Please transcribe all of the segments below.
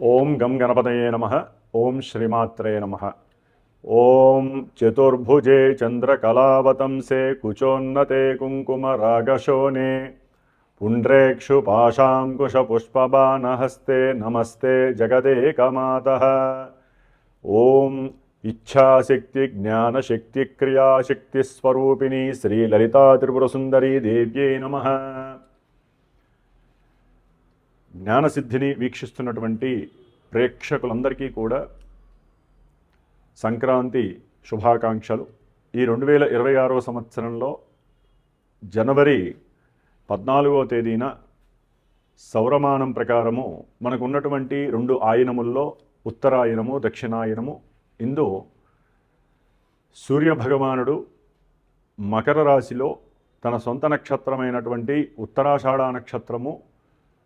ఓం గం గణపతయే నమ. ఓం శ్రీమాత్రే నమ. ఓం చతుర్భుజే చంద్రకళావతంసే కుచోన్నతే కుంకుమరాగశోనే. పుండ్రేక్షు పాశాంకుశపుష్పబాణహస్తే నమస్తే జగదేకమాత. ఓం ఇచ్ఛాశక్తి జ్ఞానశక్తి క్రియాశక్తి శ్రీలలితా త్రిపురసుందరీ దేవ్యై నమ. జ్ఞానసిద్ధిని వీక్షిస్తున్నటువంటి ప్రేక్షకులందరికీ కూడా సంక్రాంతి శుభాకాంక్షలు. ఈ రెండు వేల ఇరవై ఆరవ సంవత్సరంలో జనవరి పద్నాలుగో తేదీన సౌరమానం ప్రకారము మనకున్నటువంటి రెండు ఆయనముల్లో ఉత్తరాయనము దక్షిణాయనము. ఇందు సూర్య భగవానుడు మకర రాశిలో తన సొంత నక్షత్రమైనటువంటి ఉత్తరాషాఢ నక్షత్రము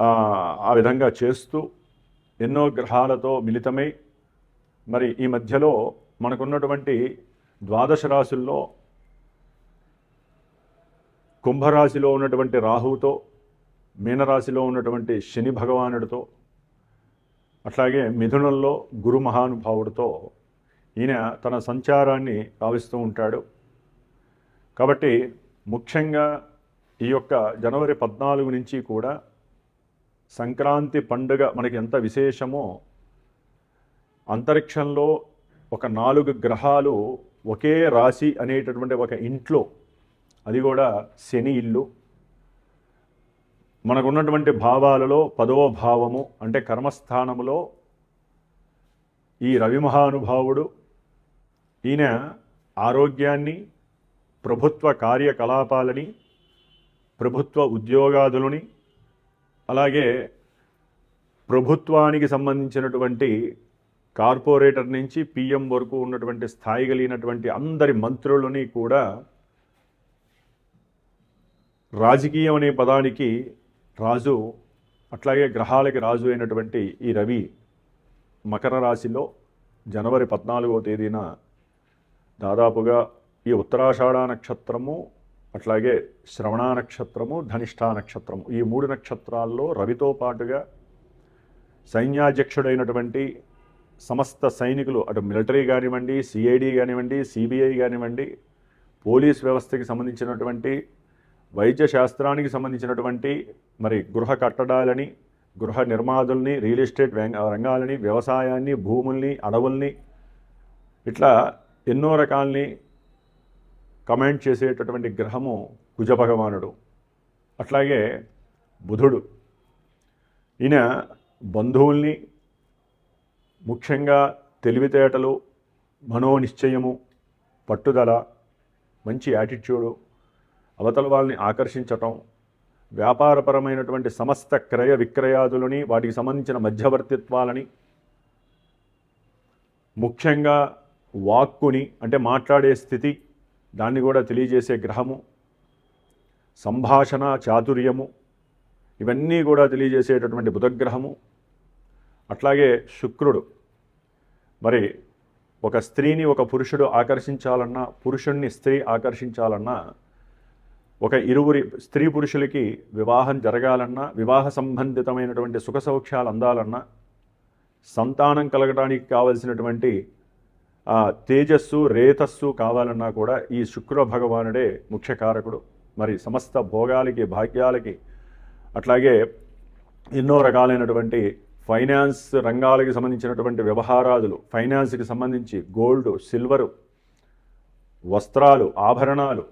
ఆ విధంగా చేస్తూ ఎన్నో గ్రహాలతో మిళితమై మరి ఈ మధ్యలో మనకున్నటువంటి ద్వాదశ రాశుల్లో కుంభరాశిలో ఉన్నటువంటి రాహువుతో మీనరాశిలో ఉన్నటువంటి శని భగవానుడితో అట్లాగే మిథునంలో గురు మహానుభావుడితో ఈయన తన సంచారాన్ని కావిస్తూ ఉంటాడు. కాబట్టి ముఖ్యంగా ఈ యొక్క జనవరి పద్నాలుగు నుంచి కూడా సంక్రాంతి పండుగ మనకి ఎంత విశేషమో అంతరిక్షంలో ఒక నాలుగు గ్రహాలు ఒకే రాశి అనేటటువంటి ఒక ఇంట్లో అది కూడా శని ఇల్లు. మనకున్నటువంటి భావాలలో పదవ భావము అంటే కర్మస్థానములో ఈ రవి మహానుభావుడు ఈయన ఆరోగ్యాన్ని ప్రభుత్వ కార్యకలాపాలని ప్రభుత్వ ఉద్యోగాదులని అలాగే ప్రభుత్వానికి సంబంధించినటువంటి కార్పొరేటర్ నుంచి పిఎం వరకు ఉన్నటువంటి స్థాయి కలిగినటువంటి అందరి మంత్రులని కూడా రాజకీయం అనే పదానికి రాజు అట్లాగే గ్రహాలకి రాజు అయినటువంటి ఈ రవి మకర రాశిలో జనవరి పద్నాలుగో తేదీన దాదాపుగా ఈ ఉత్తరాషాఢ నక్షత్రము అట్లాగే శ్రవణ నక్షత్రము ధనిష్ఠా నక్షత్రము. ఈ మూడు నక్షత్రాల్లో రవితో పాటుగా సైన్యాధ్యక్షుడైనటువంటి సమస్త సైనికులు అటు మిలిటరీ కానివ్వండి సిఐడి కానివ్వండి సిబిఐ కానివ్వండి పోలీస్ వ్యవస్థకి సంబంధించినటువంటి వైద్య శాస్త్రానికి సంబంధించినటువంటి మరి గృహ కట్టడాలని గృహ నిర్మాదుల్ని రియల్ ఎస్టేట్ రంగాలని వ్యవసాయాన్ని భూముల్ని అడవుల్ని ఇట్లా ఎన్నో రకాల్ని కమాండ్ చేసేటటువంటి గ్రహము కుజ భగవానుడు అట్లాగే బుధుడు. ఈయన బంధువుల్ని ముఖ్యంగా తెలివితేటలు మనోనిశ్చయము పట్టుదల మంచి యాటిట్యూడు అవతల వాళ్ళని ఆకర్షించటం వ్యాపారపరమైనటువంటి సమస్త క్రయ విక్రయాదులని వాటికి సంబంధించిన మధ్యవర్తిత్వాలని ముఖ్యంగా వాక్కుని అంటే మాట్లాడే స్థితి దాన్ని కూడా తెలియజేసే గ్రహము సంభాషణ చాతుర్యము ఇవన్నీ కూడా తెలియజేసేటటువంటి బుధగ్రహము అట్లాగే శుక్రుడు. మరి ఒక స్త్రీని ఒక పురుషుడు ఆకర్షించాలన్నా పురుషుణ్ణి స్త్రీ ఆకర్షించాలన్నా ఒక ఇరువురి స్త్రీ పురుషులకి వివాహం జరగాలన్నా వివాహ సంబంధితమైనటువంటి సుఖ సౌఖ్యాలు అందాలన్నా సంతానం కలగడానికి కావలసినటువంటి తేజస్సు రేతస్సు కావాలన్నా కూడా ఈ శుక్ర భగవానుడే ముఖ్య కారకుడు మరి సమస్త భోగాలకి భాగ్యాలకి అట్లాగే ఎన్నో రకాలైనటువంటి ఫైనాన్స్ రంగాలకి సంబంధించినటువంటి వ్యవహారాదులు ఫైనాన్స్కి సంబంధించి గోల్డ్ సిల్వరు వస్త్రాలు ఆభరణాలు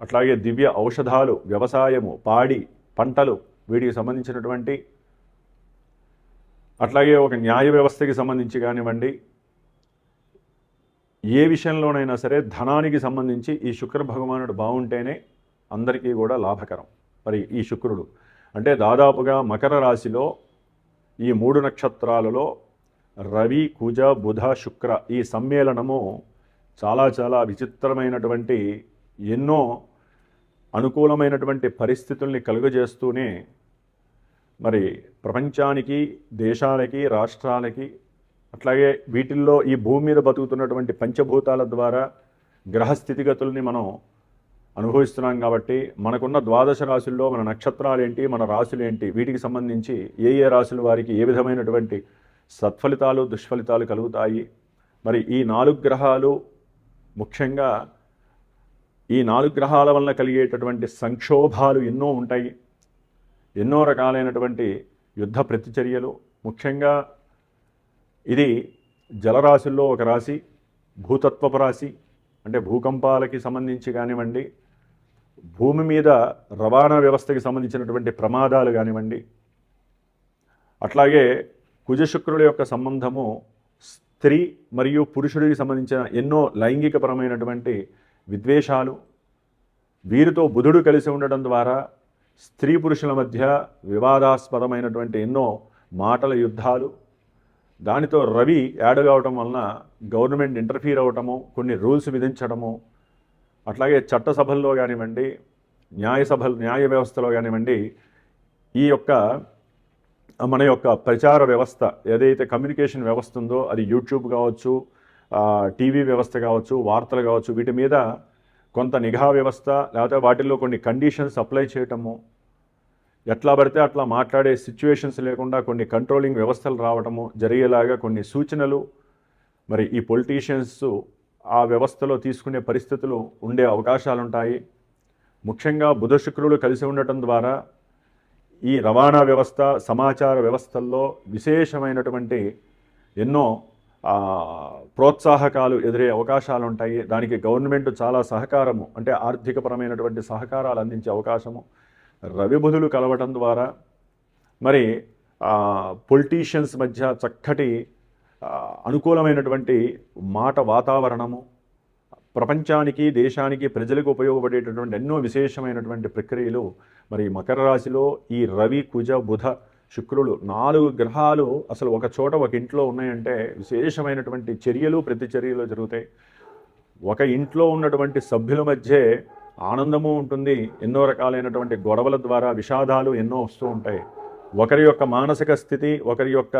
అట్లాగే దివ్య ఔషధాలు వ్యవసాయము పాడి పంటలు వీటికి సంబంధించినటువంటి అట్లాగే ఒక న్యాయ వ్యవస్థకి సంబంధించి కానివ్వండి ఏ విషయంలోనైనా సరే ధనానికి సంబంధించి ఈ శుక్ర భగవానుడు బాగుంటేనే అందరికీ కూడా లాభకరం. మరి ఈ శుక్రుడు అంటే దాదాపుగా మకర రాశిలో ఈ మూడు నక్షత్రాలలో రవి కుజ బుధ శుక్ర ఈ సమ్మేళనము చాలా చాలా విచిత్రమైనటువంటి ఎన్నో అనుకూలమైనటువంటి పరిస్థితుల్ని కలుగజేస్తూనే మరి ప్రపంచానికి దేశాలకి రాష్ట్రాలకి అట్లాగే వీటిల్లో ఈ భూమి మీద బతుకుతున్నటువంటి పంచభూతాల ద్వారా గ్రహ స్థితిగతుల్ని మనం అనుభవిస్తున్నాం కాబట్టి మనకున్న ద్వాదశ రాశుల్లో మన నక్షత్రాలు ఏంటి మన రాశులు ఏంటి వీటికి సంబంధించి ఏ ఏ రాశుల వారికి ఏ విధమైనటువంటి సత్ఫలితాలు దుష్ఫలితాలు కలుగుతాయి. మరి ఈ నాలుగు గ్రహాలు ముఖ్యంగా ఈ నాలుగు గ్రహాల వలన కలిగేటటువంటి సంక్షోభాలు ఎన్నో ఉంటాయి. ఎన్నో రకాలైనటువంటి యుద్ధ ప్రతిచర్యలు. ముఖ్యంగా ఇది జలరాశుల్లో ఒక రాశి భూతత్వపు రాశి అంటే భూకంపాలకి సంబంధించి కానివ్వండి భూమి మీద రవాణా వ్యవస్థకి సంబంధించినటువంటి ప్రమాదాలు కానివ్వండి అట్లాగే కుజశుక్రుల యొక్క సంబంధము స్త్రీ మరియు పురుషుడికి సంబంధించిన ఎన్నో లైంగికపరమైనటువంటి విద్వేషాలు వీరితో బుధుడు కలిసి ఉండడం ద్వారా స్త్రీ పురుషుల మధ్య వివాదాస్పదమైనటువంటి ఎన్నో మాటల యుద్ధాలు దానితో రవి యాడ్ కావటం వలన గవర్నమెంట్ ఇంటర్ఫీర్ అవ్వటము కొన్ని రూల్స్ విధించడము అట్లాగే చట్టసభల్లో కానివ్వండి న్యాయసభ న్యాయ వ్యవస్థలో కానివ్వండి ఈ యొక్క మన యొక్క ప్రచార వ్యవస్థ ఏదైతే కమ్యూనికేషన్ వ్యవస్థ ఉందో అది యూట్యూబ్ కావచ్చు టీవీ వ్యవస్థ కావచ్చు వార్తలు కావచ్చు వీటి మీద కొంత నిఘా వ్యవస్థ లేకపోతే వాటిల్లో కొన్ని కండిషన్స్ అప్లై చేయటము ఎట్లా పడితే అట్లా మాట్లాడే సిచ్యువేషన్స్ లేకుండా కొన్ని కంట్రోలింగ్ వ్యవస్థలు రావటము జరిగేలాగా కొన్ని సూచనలు మరి ఈ పొలిటీషియన్స్ ఆ వ్యవస్థలో తీసుకునే పరిస్థితులు ఉండే అవకాశాలు ఉంటాయి ముఖ్యంగా బుధ శుక్రులు కలిసి ఉండటం ద్వారా ఈ రవాణా వ్యవస్థ సమాచార వ్యవస్థల్లో విశేషమైనటువంటి ఎన్నో ప్రోత్సాహకాలు ఎదురే అవకాశాలు ఉంటాయి దానికి గవర్నమెంట్ చాలా సహకారము అంటే ఆర్థికపరమైనటువంటి సహకారాలు అందించే అవకాశము. రవి బుధులు కలవటం ద్వారా మరి పొలిటీషియన్స్ మధ్య చక్కటి అనుకూలమైనటువంటి మాట వాతావరణము ప్రపంచానికి దేశానికి ప్రజలకు ఉపయోగపడేటటువంటి ఎన్నో విశేషమైనటువంటి ప్రక్రియలు మరి మకర రాశిలో ఈ రవి కుజ బుధ శుక్రులు నాలుగు గ్రహాలు అసలు ఒక చోట ఒక ఇంట్లో ఉన్నాయంటే విశేషమైనటువంటి చర్యలు ప్రతిచర్యలు జరుగుతాయి. ఒక ఇంట్లో ఉన్నటువంటి సభ్యుల మధ్య ఆనందము ఉంటుంది. ఎన్నో రకాలైనటువంటి గొడవల ద్వారా విషాదాలు ఎన్నో వస్తూ ఉంటాయి. ఒకరి యొక్క మానసిక స్థితి ఒకరి యొక్క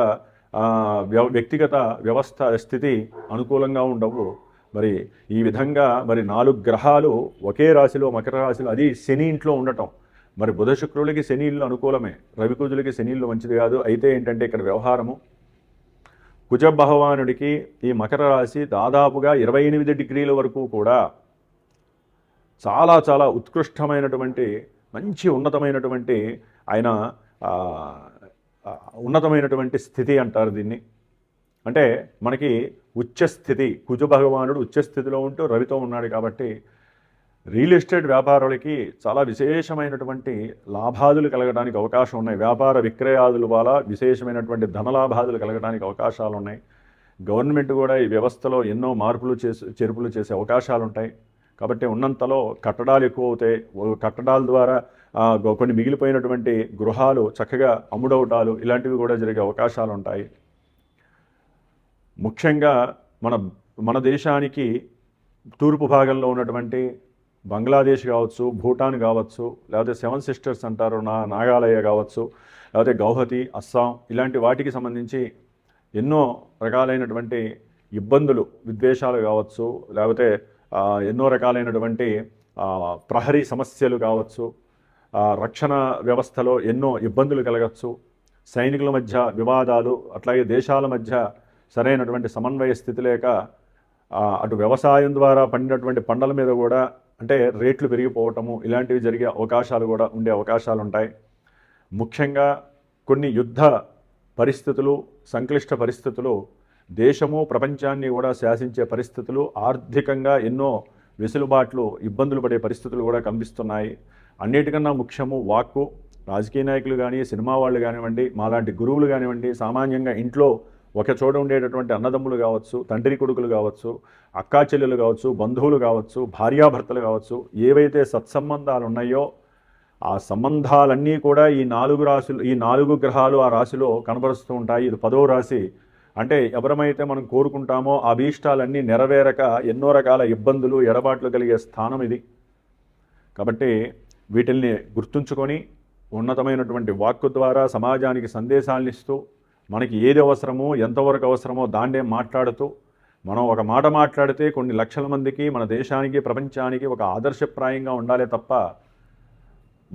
వ్యక్తిగత వ్యవస్థ స్థితి అనుకూలంగా ఉండవు. మరి ఈ విధంగా మరి నాలుగు గ్రహాలు ఒకే రాశిలో మకర రాశిలో అది శని ఇంట్లో ఉండటం. మరి బుధ శుక్రులకి శని ఇల్లు అనుకూలమే. రవి కుజులకి శని ఇల్లు మంచిది కాదు. అయితే ఏంటంటే ఇక్కడ వ్యవహారము. కుజ భగవానుడికి ఈ మకర రాశి దాదాపుగా ఇరవై ఎనిమిది డిగ్రీల వరకు కూడా చాలా చాలా ఉత్కృష్టమైనటువంటి మంచి ఉన్నతమైనటువంటి ఆయన ఉన్నతమైనటువంటి స్థితి అంటారు దీన్ని. అంటే మనకి ఉచ్చస్థితి కుజ భగవానుడు ఉచ్చ స్థితిలో ఉంటూ రవితో ఉన్నాడు కాబట్టి రియల్ ఎస్టేట్ వ్యాపారులకి చాలా విశేషమైనటువంటి లాభాదులు కలగడానికి అవకాశం ఉన్నాయి. వ్యాపార విక్రయాదుల వల్ల విశేషమైనటువంటి ధనలాభాదులు కలగడానికి అవకాశాలు ఉన్నాయి. గవర్నమెంట్ కూడా ఈ వ్యవస్థలో ఎన్నో మార్పులు చేసి చేర్పులు చేసే అవకాశాలు ఉంటాయి. కాబట్టి ఉన్నంతలో కట్టడాలు ఎక్కువ అవుతాయి కట్టడాల ద్వారా కొన్ని మిగిలిపోయినటువంటి గృహాలు చక్కగా అమ్ముడవటాలు ఇలాంటివి కూడా జరిగే అవకాశాలు ఉంటాయి ముఖ్యంగా మన మన దేశానికి తూర్పు భాగంలో ఉన్నటువంటి బంగ్లాదేశ్ కావచ్చు భూటాన్ కావచ్చు లేకపోతే సెవెన్ సిస్టర్స్ అంటారు నా నాగాలయ కావచ్చు లేకపోతే గౌహతి అస్సాం ఇలాంటి వాటికి సంబంధించి ఎన్నో రకాలైనటువంటి ఇబ్బందులు విద్వేషాలు కావచ్చు లేకపోతే ఎన్నో రకాలైనటువంటి ప్రహరీ సమస్యలు కావచ్చు రక్షణ వ్యవస్థలో ఎన్నో ఇబ్బందులు కలగచ్చు సైనికుల మధ్య వివాదాలు అట్లాగే దేశాల మధ్య సరైనటువంటి సమన్వయ స్థితి లేక అటు వ్యవసాయం ద్వారా పండినటువంటి పంటల మీద కూడా అంటే రేట్లు పెరిగిపోవటము ఇలాంటివి జరిగే అవకాశాలు కూడా ఉండే అవకాశాలు ఉంటాయి. ముఖ్యంగా కొన్ని యుద్ధ పరిస్థితులు సంక్లిష్ట పరిస్థితులు దేశము ప్రపంచాన్ని కూడా శాసించే పరిస్థితులు ఆర్థికంగా ఎన్నో వెసులుబాట్లు ఇబ్బందులు పడే పరిస్థితులు కూడా కనిపిస్తున్నాయి అన్నిటికన్నా ముఖ్యము వాక్కు. రాజకీయ నాయకులు కానీ సినిమా వాళ్ళు కానివ్వండి మాలాంటి గురువులు కానివ్వండి సామాన్యంగా ఇంట్లో ఒక చోట ఉండేటటువంటి అన్నదమ్ములు కావచ్చు తండ్రి కొడుకులు కావచ్చు అక్కా చెల్లెలు కావచ్చు బంధువులు కావచ్చు భార్యాభర్తలు కావచ్చు ఏవైతే సత్సంబంధాలు ఉన్నాయో ఆ సంబంధాలన్నీ కూడా ఈ నాలుగు రాశులు ఈ నాలుగు గ్రహాలు ఆ రాశిలో కనబరుస్తూ ఉంటాయి. ఇది పదో రాశి. అంటే ఎవరమైతే మనం కోరుకుంటామో అభీష్టాలన్నీ నెరవేరక ఎన్నో రకాల ఇబ్బందులు ఎడబాట్లు కలిగే స్థానం ఇది. కాబట్టి వీటిల్ని గుర్తుంచుకొని ఉన్నతమైనటువంటి వాక్కు ద్వారా సమాజానికి సందేశాలను ఇస్తూ మనకి ఏది అవసరమో ఎంతవరకు అవసరమో దాన్నే మాట్లాడుతూ మనం ఒక మాట మాట్లాడితే కొన్ని లక్షల మందికి మన దేశానికి ప్రపంచానికి ఒక ఆదర్శప్రాయంగా ఉండాలి తప్ప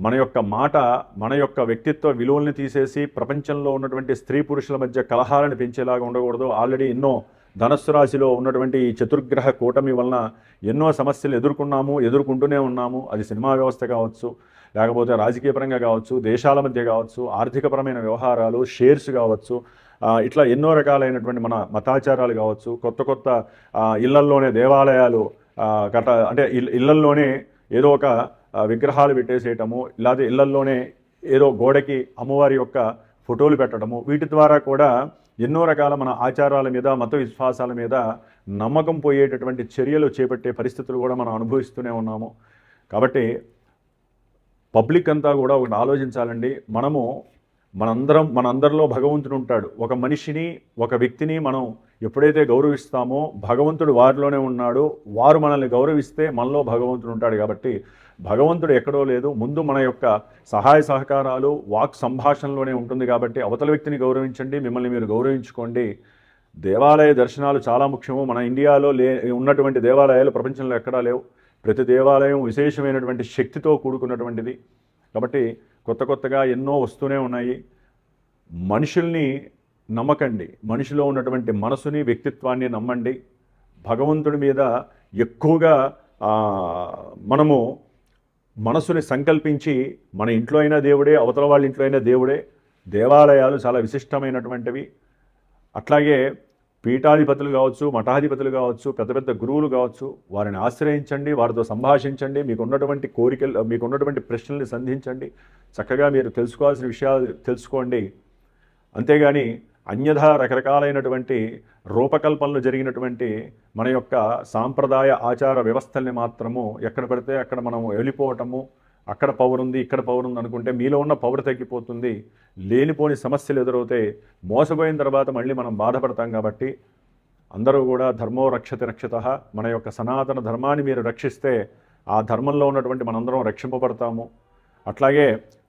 మన యొక్క మాట మన యొక్క వ్యక్తిత్వ విలువల్ని తీసేసి ప్రపంచంలో ఉన్నటువంటి స్త్రీ పురుషుల మధ్య కలహాలను పెంచేలాగా ఉండకూడదు. ఆల్రెడీ ఎన్నో ధనస్సు రాశిలో ఉన్నటువంటి ఈ చతుర్గ్రహ కూటమి వలన ఎన్నో సమస్యలు ఎదుర్కొన్నాము ఎదుర్కొంటూనే ఉన్నాము. అది సినిమా వ్యవస్థ కావచ్చు లేకపోతే రాజకీయపరంగా కావచ్చు దేశాల మధ్య కావచ్చు ఆర్థికపరమైన వ్యవహారాలు షేర్స్ కావచ్చు ఇట్లా ఎన్నో రకాలైనటువంటి మన మతాచారాలు కావచ్చు కొత్త కొత్త ఇళ్ళల్లోనే దేవాలయాలు గట అంటే ఇళ్ళల్లోనే ఏదో ఒక విగ్రహాలు పెట్టేసేయటము లేదా ఇళ్ళల్లోనే ఏదో గోడకి అమ్మవారి యొక్క ఫోటోలు పెట్టడము వీటి ద్వారా కూడా ఎన్నో రకాల మన ఆచారాల మీద మత విశ్వాసాల మీద నమ్మకం పోయేటటువంటి చర్యలు చేపట్టే పరిస్థితులు కూడా మనం అనుభవిస్తూనే ఉన్నాము. కాబట్టి పబ్లిక్ అంతా కూడా ఒకటి ఆలోచించాలండి. మనము మనందరం మనందరిలో భగవంతుడు ఉంటాడు. ఒక మనిషిని ఒక వ్యక్తిని మనం ఎప్పుడైతే గౌరవిస్తామో భగవంతుడు వారిలోనే ఉన్నాడు. వారు మనల్ని గౌరవిస్తే మనలో భగవంతుడు ఉంటాడు కాబట్టి భగవంతుడు ఎక్కడో లేదు. ముందు మన యొక్క సహాయ సహకారాలు వాక్ సంభాషణలోనే ఉంటుంది కాబట్టి అవతల వ్యక్తిని గౌరవించండి మిమ్మల్ని మీరు గౌరవించుకోండి. దేవాలయ దర్శనాలు చాలా ముఖ్యము. మన ఇండియాలో లే ఉన్నటువంటి దేవాలయాలు ప్రపంచంలో ఎక్కడా లేవు. ప్రతి దేవాలయం విశేషమైనటువంటి శక్తితో కూడుకున్నటువంటిది. కాబట్టి కొత్త కొత్తగా ఎన్నో వస్తూనే ఉన్నాయి. మనుషుల్ని నమ్మకండి. మనిషిలో ఉన్నటువంటి మనసుని వ్యక్తిత్వాన్ని నమ్మండి. భగవంతుడి మీద ఎక్కువగా మనము మనసుని సంకల్పించి మన ఇంట్లో అయినా దేవుడే అవతల వాళ్ళ ఇంట్లో అయినా దేవుడే దేవాలయాలు చాలా విశిష్టమైనటువంటివి. అట్లాగే పీఠాధిపతులు కావచ్చు మఠాధిపతులు కావచ్చు పెద్ద పెద్ద గురువులు కావచ్చు వారిని ఆశ్రయించండి వారితో సంభాషించండి మీకు ఉన్నటువంటి కోరికలు మీకు ఉన్నటువంటి ప్రశ్నల్ని సంధించండి చక్కగా మీరు తెలుసుకోవాల్సిన విషయాలు తెలుసుకోండి. అంతేగాని అన్యథా రకరకాలైనటువంటి రూపకల్పనలు జరిగినటువంటి మన యొక్క సాంప్రదాయ ఆచార వ్యవస్థల్ని మాత్రము ఎక్కడ పడితే అక్కడ మనం వెళ్ళిపోవటము అక్కడ పవర్ ఉంది ఇక్కడ పవర్ ఉంది అనుకుంటే మీలో ఉన్న పవర్ తగ్గిపోతుంది లేనిపోని సమస్యలు ఎదురవుతాయి మోసపోయిన తర్వాత మళ్ళీ మనం బాధపడతాం కాబట్టి అందరూ కూడా ధర్మో రక్షతి రక్షిత మన యొక్క సనాతన ధర్మాన్ని మీరు రక్షిస్తే ఆ ధర్మంలో ఉన్నటువంటి మనందరం రక్షింపబడతాము. అట్లాగే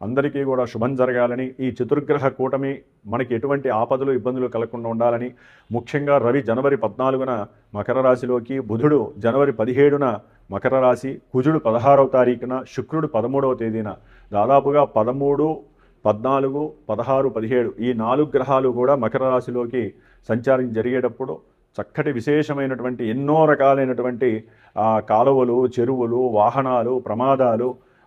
అందరికీ కూడా శుభం జరగాలని ఈ చతుర్గ్రహ కూటమి మనకి ఎటువంటి ఆపదలు ఇబ్బందులు కలగకుండా ఉండాలని ముఖ్యంగా రవి జనవరి పద్నాలుగున మకర రాశిలోకి బుధుడు జనవరి పదిహేడున మకర రాశి కుజుడు పదహారవ తారీఖున శుక్రుడు పదమూడవ తేదీన. దాదాపుగా పదమూడు పద్నాలుగు పదహారు పదిహేడు ఈ నాలుగు గ్రహాలు కూడా మకర రాశిలోకి సంచారం జరిగేటప్పుడు చక్కటి విశేషమైనటువంటి ఎన్నో రకాలైనటువంటి కాలువలు చెరువులు వాహనాలు ప్రమాదాలు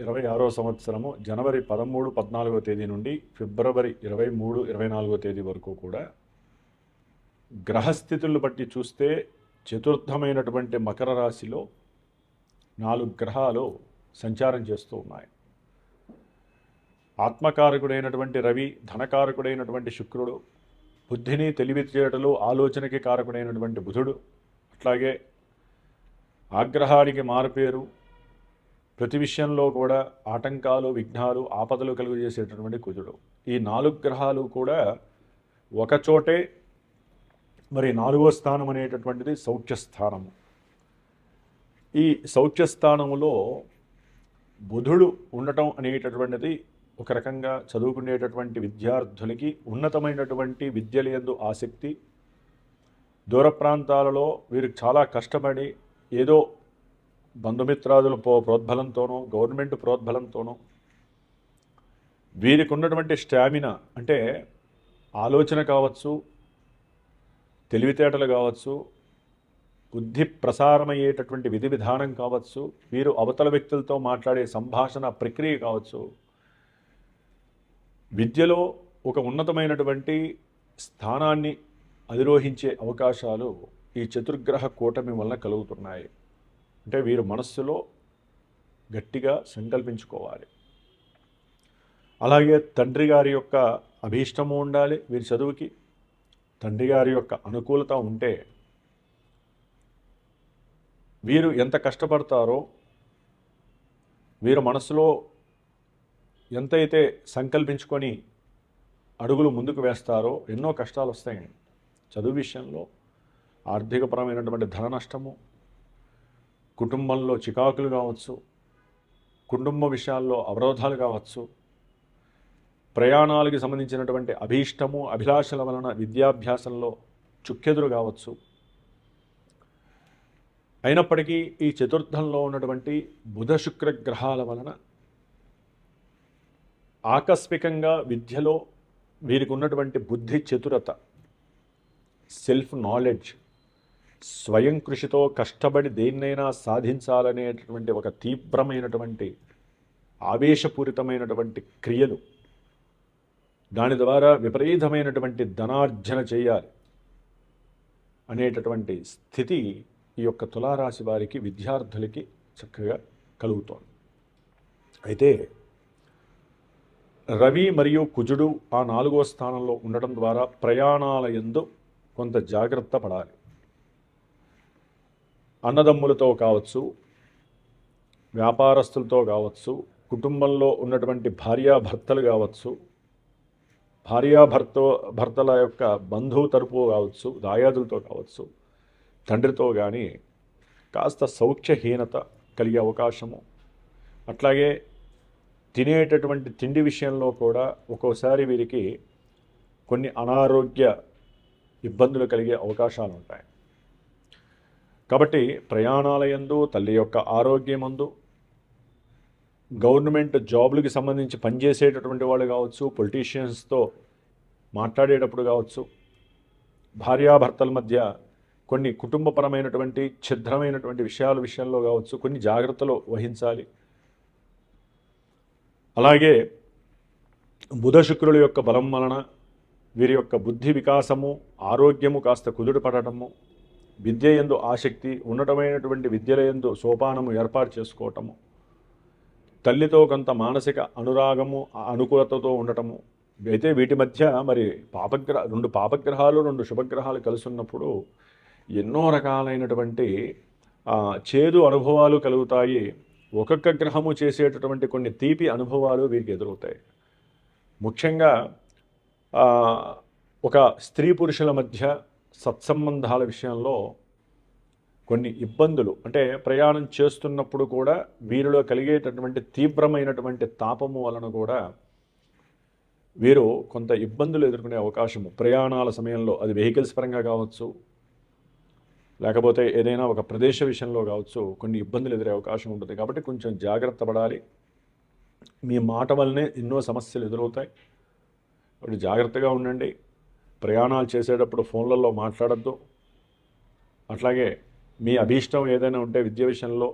ఇరవై ఆరో సంవత్సరము జనవరి పదమూడు పద్నాలుగో తేదీ నుండి ఫిబ్రవరి ఇరవై మూడు ఇరవై నాలుగో తేదీ వరకు కూడా గ్రహస్థితులను బట్టి చూస్తే చతుర్థమైనటువంటి మకర రాశిలో నాలుగు గ్రహాలు సంచారం చేస్తూ ఉన్నాయి. ఆత్మకారకుడైనటువంటి రవి ధనకారకుడైనటువంటి శుక్రుడు బుద్ధిని తెలివితేటలు ఆలోచనకి కారకుడైనటువంటి బుధుడు అట్లాగే ఆగ్రహానికి మారుపేరు ప్రతి విషయంలో కూడా ఆటంకాలు విఘ్నాలు ఆపదలు కలుగజేసేటటువంటి కుజుడు. ఈ నాలుగు గ్రహాలు కూడా ఒకచోటే మరి నాలుగో స్థానం అనేటటువంటిది సౌఖ్యస్థానము ఈ సౌఖ్యస్థానములో బుధుడు ఉండటం అనేటటువంటిది ఒక రకంగా చదువుకునేటటువంటి విద్యార్థులకి ఉన్నతమైనటువంటి విద్యల యందు ఆసక్తి. దూర ప్రాంతాలలో వీరు చాలా కష్టపడి ఏదో బంధుమిత్రాదుల పో ప్రోద్బలంతోనూ గవర్నమెంట్ ప్రోద్బలంతోనూ వీరికి ఉన్నటువంటి స్టామినా అంటే ఆలోచన కావచ్చు తెలివితేటలు కావచ్చు బుద్ధి ప్రసారమయ్యేటటువంటి విధి విధానం కావచ్చు వీరు అవతల వ్యక్తులతో మాట్లాడే సంభాషణ ప్రక్రియ కావచ్చు విద్యలో ఒక ఉన్నతమైనటువంటి స్థానాన్ని అధిరోహించే అవకాశాలు ఈ చతుర్గ్రహ కూటమి వలన కలుగుతున్నాయి. అంటే వీరు మనస్సులో గట్టిగా సంకల్పించుకోవాలి. అలాగే తండ్రి గారి యొక్క అభీష్టము ఉండాలి. వీరి చదువుకి తండ్రి గారి యొక్క అనుకూలత ఉంటే వీరు ఎంత కష్టపడతారో వీరు మనసులో ఎంతైతే సంకల్పించుకొని అడుగులు ముందుకు వేస్తారో ఎన్నో కష్టాలు వస్తాయి చదువు విషయంలో ఆర్థికపరమైనటువంటి ధన నష్టము కుటుంబంలో చికాకులు కావచ్చు కుటుంబ విషయాల్లో అవరోధాలు కావచ్చు ప్రయాణాలకు సంబంధించినటువంటి అభీష్టము అభిలాషల వలన విద్యాభ్యాసంలో చుక్కెదురు కావచ్చు. అయినప్పటికీ ఈ చతుర్థంలో ఉన్నటువంటి బుధ శుక్ర గ్రహాల వలన ఆకస్మికంగా విద్యలో వీరికి ఉన్నటువంటి బుద్ధి చతురత సెల్ఫ్ నాలెడ్జ్ స్వయం కృషితో కష్టపడి దేన్నైనా సాధించాలనేటటువంటి ఒక తీవ్రమైనటువంటి ఆవేశపూరితమైనటువంటి క్రియలు దాని ద్వారా విపరీతమైనటువంటి ధనార్జన చేయాలి అనేటటువంటి స్థితి ఈ యొక్క తులారాశి వారికి విద్యార్థులకి చక్కగా కలుగుతోంది. అయితే రవి మరియు కుజుడు ఆ నాలుగో స్థానంలో ఉండటం ద్వారా ప్రయాణాల ఎందు కొంత జాగ్రత్త పడాలి. అన్నదమ్ములతో కావచ్చు వ్యాపారస్తులతో కావచ్చు కుటుంబంలో ఉన్నటువంటి భార్యాభర్తలు కావచ్చు భార్యాభర్త భర్తల యొక్క బంధువు తరపు కావచ్చు దాయాదులతో కావచ్చు తండ్రితో కానీ కాస్త సౌఖ్యహీనత కలిగే అవకాశము. అట్లాగే తినేటటువంటి తిండి విషయంలో కూడా ఒక్కోసారి వీరికి కొన్ని అనారోగ్య ఇబ్బందులు కలిగే అవకాశాలు ఉంటాయి. కాబట్టి ప్రయాణాలయందు తల్లి యొక్క ఆరోగ్యమందు గవర్నమెంట్ జాబులకి సంబంధించి పనిచేసేటటువంటి వాళ్ళు కావచ్చు పొలిటీషియన్స్తో మాట్లాడేటప్పుడు కావచ్చు భార్యాభర్తల మధ్య కొన్ని కుటుంబపరమైనటువంటి ఛిద్రమైనటువంటి విషయాల విషయంలో కావచ్చు కొన్ని జాగ్రత్తలు వహించాలి. అలాగే బుధ శుక్రుల యొక్క బలం వలన వీరి యొక్క బుద్ధి వికాసము ఆరోగ్యము కాస్త కుదుటపడటము విద్య ఎందు ఆసక్తి ఉన్నతమైనటువంటి విద్యల ఎందు సోపానము ఏర్పాటు చేసుకోవటము తల్లితో కొంత మానసిక అనురాగము అనుకూలతతో ఉండటము. అయితే వీటి మధ్య మరి పాపగ్రహ రెండు పాపగ్రహాలు రెండు శుభగ్రహాలు కలిసి ఉన్నప్పుడు ఎన్నో రకాలైనటువంటి చేదు అనుభవాలు కలుగుతాయి. ఒక్కొక్క గ్రహము చేసేటటువంటి కొన్ని తీపి అనుభవాలు వీరికి ఎదురవుతాయి. ముఖ్యంగా ఒక స్త్రీ పురుషుల మధ్య సత్సంబంధాల విషయంలో కొన్ని ఇబ్బందులు. అంటే ప్రయాణం చేస్తున్నప్పుడు కూడా వీరిలో కలిగేటటువంటి తీవ్రమైనటువంటి తాపము వలన కూడా వీరు కొంత ఇబ్బందులు ఎదుర్కొనే అవకాశము. ప్రయాణాల సమయంలో అది వెహికల్స్ పరంగా కావచ్చు లేకపోతే ఏదైనా ఒక ప్రదేశ విషయంలో కావచ్చు కొన్ని ఇబ్బందులు ఎదురే అవకాశం ఉంటుంది. కాబట్టి కొంచెం జాగ్రత్త పడాలి. మీ మాట వల్లనే ఎన్నో సమస్యలు ఎదురవుతాయి. కాబట్టి జాగ్రత్తగా ఉండండి. ప్రయాణాలు చేసేటప్పుడు ఫోన్లలో మాట్లాడద్దు. అట్లాగే మీ అభీష్టం ఏదైనా ఉంటే విద్య విషయంలో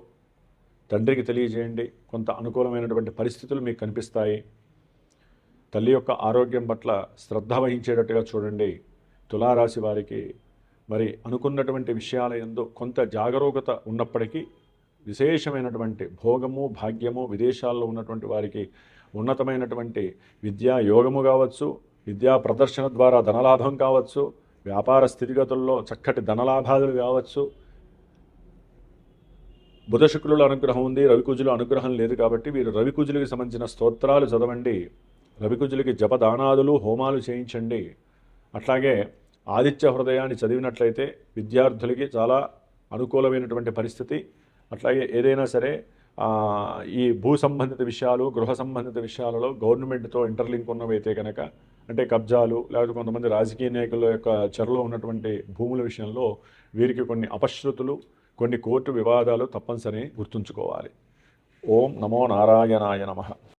తండ్రికి తెలియజేయండి. కొంత అనుకూలమైనటువంటి పరిస్థితులు మీకు కనిపిస్తాయి. తల్లి యొక్క ఆరోగ్యం పట్ల శ్రద్ధ వహించేటట్టుగా చూడండి. తులారాశి వారికి మరి అనుకున్నటువంటి విషయాల ఎందు కొంత జాగరూకత ఉన్నప్పటికీ విశేషమైనటువంటి భోగము భాగ్యము విదేశాల్లో ఉన్నటువంటి వారికి ఉన్నతమైనటువంటి విద్యా యోగము కావచ్చు విద్యా ప్రదర్శన ద్వారా ధనలాభం కావచ్చు వ్యాపార స్థితిగతుల్లో చక్కటి ధనలాభాలు కావచ్చు. బుధశుక్రుల అనుగ్రహం ఉంది రవికుజుల అనుగ్రహం లేదు కాబట్టి వీరు రవికుజులకి సంబంధించిన స్తోత్రాలు చదవండి. రవికుజులకి జపదానాదులు హోమాలు చేయించండి. అట్లాగే ఆదిత్య హృదయాన్ని చదివినట్లయితే విద్యార్థులకి చాలా అనుకూలమైనటువంటి పరిస్థితి. అట్లాగే ఏదైనా సరే ఈ భూ సంబంధిత విషయాలు గృహ సంబంధిత విషయాలలో గవర్నమెంట్తో ఇంటర్లింక్ ఉన్నవైతే కనుక అంటే కబ్జాలు లేకపోతే కొంతమంది రాజకీయ నాయకుల యొక్క చెరలో ఉన్నటువంటి భూముల విషయంలో వీరికి కొన్ని అపశృతులు కొన్ని కోర్టు వివాదాలు తప్పనిసరి గుర్తుంచుకోవాలి. ఓం నమో నారాయణాయ నమః.